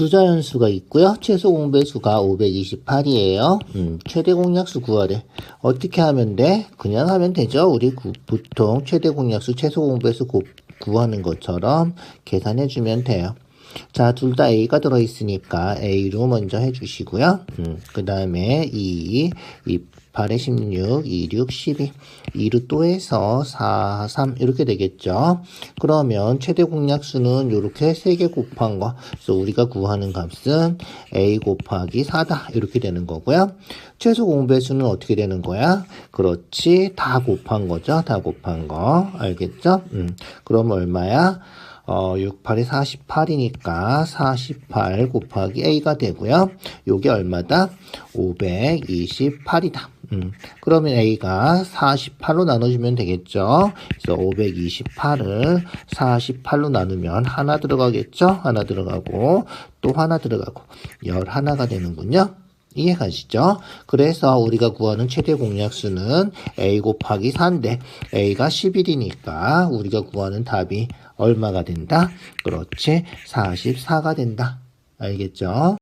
두 자연수가 있고요. 최소 공배수가 528이에요. 음, 최대 공약수 구하래. 어떻게 하면 돼? 그냥 하면 되죠. 우리 구- 보통 최대 공약수, 최소 공배수 구, 구하는 것처럼 계산해 주면 돼요. 자, 둘 다 A가 들어있으니까 A로 먼저 해주시고요. 음, 그 다음에 2, 2, 8에 16, 2, 6, 12. 2로 또 해서 4, 3 이렇게 되겠죠. 그러면 최대 공약수는 이렇게 3개 곱한 거. 그래서 우리가 구하는 값은 A 곱하기 4다. 이렇게 되는 거고요. 최소 공배수는 어떻게 되는 거야? 그렇지. 다 곱한 거죠. 다 곱한 거. 알겠죠? 음. 그럼 얼마야? 어, 6, 8이 48이니까 48 곱하기 A가 되고요. 요게 얼마다? 528이다. 음, 그러면 A가 48로 나눠주면 되겠죠. 그래서 528을 48로 나누면 하나 들어가겠죠. 하나 들어가고 또 하나 들어가고 열 하나가 되는군요. 이해가시죠? 그래서 우리가 구하는 최대 공약수는 A 곱하기 4인데 A가 11이니까 우리가 구하는 답이 얼마가 된다? 그렇지. 44가 된다. 알겠죠?